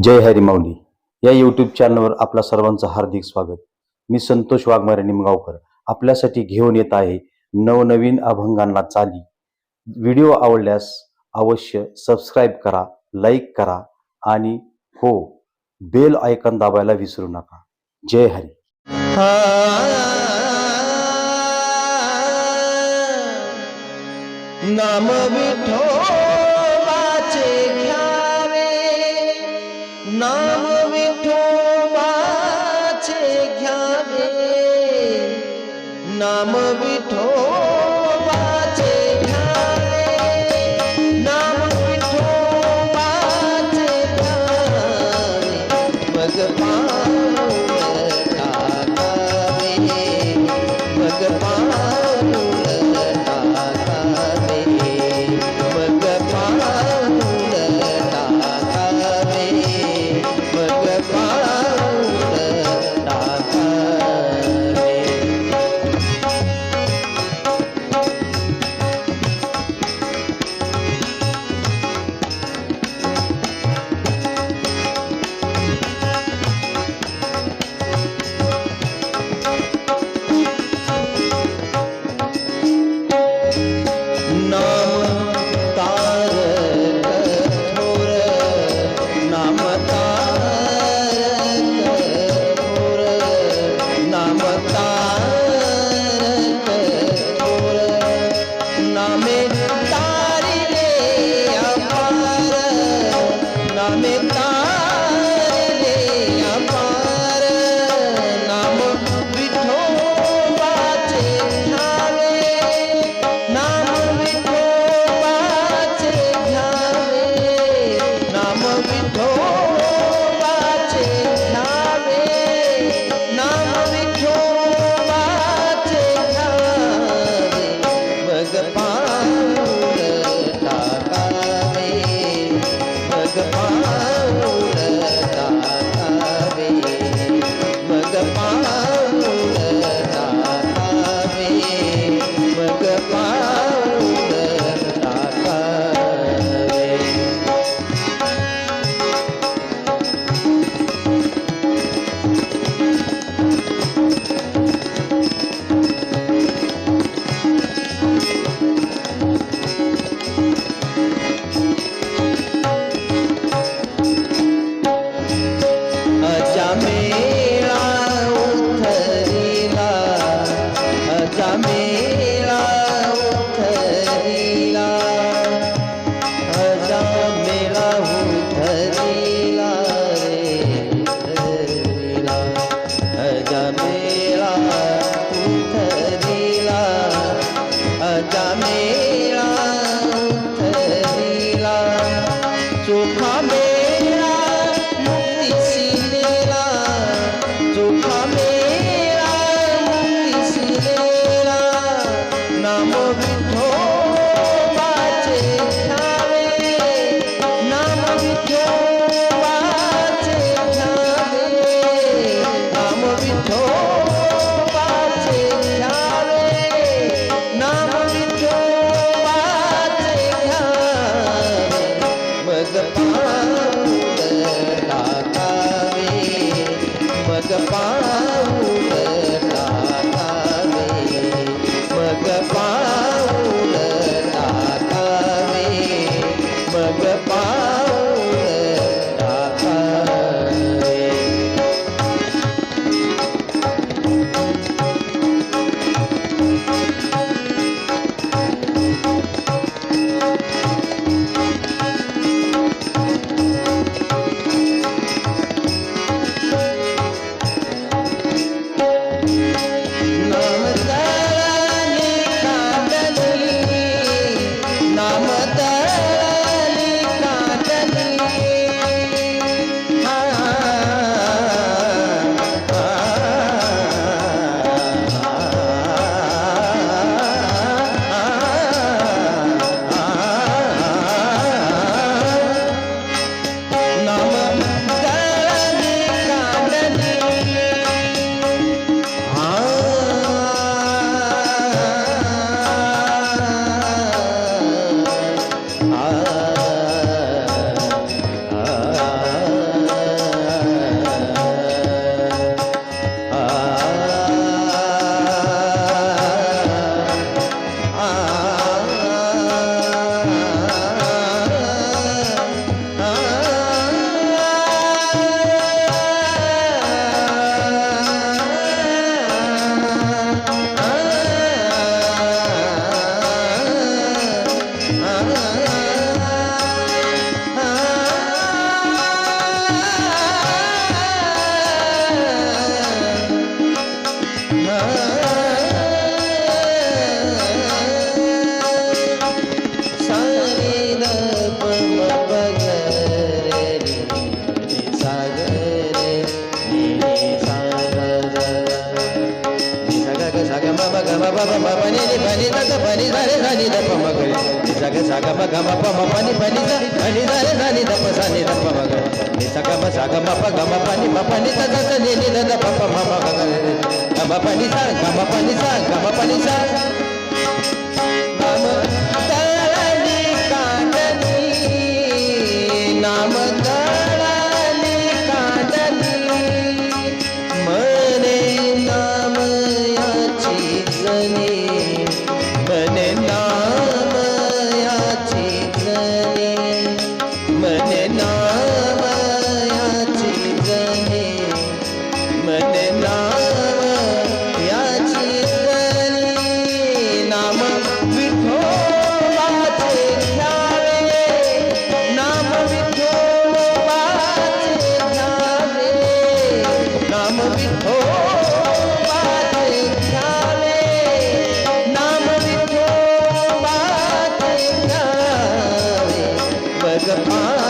जय हरी माऊली. या यूट्यूब चॅनलवर आपल्या सर्वांचं हार्दिक स्वागत. मी संतोष वाघमारे निमगावकर. आपल्यासाठी घेऊन येत आहे नवनवीन अभंगांना चाली. व्हिडिओ आवडल्यास अवश्य सबस्क्राईब करा लाईक करा आणि हो बेल आयकन दाबायला विसरू नका. जय हरी. नाम अजामेळा उथरीला अजामेळा उथरीला अजामेळा उथरीला रे उथरीला अजामेळा उथरीला अजामेळा उथरीला चोखा मेळा मुक्तिशिलेला దని దప మగ నిజగ సగ మగ మప మపని పని దని దర దని దప సని దప మగ నిజగ మ సగ మప గమ పని మపని తద సని ని దద పప మమ గమ పని స గమ పని స గమ పని స the pond.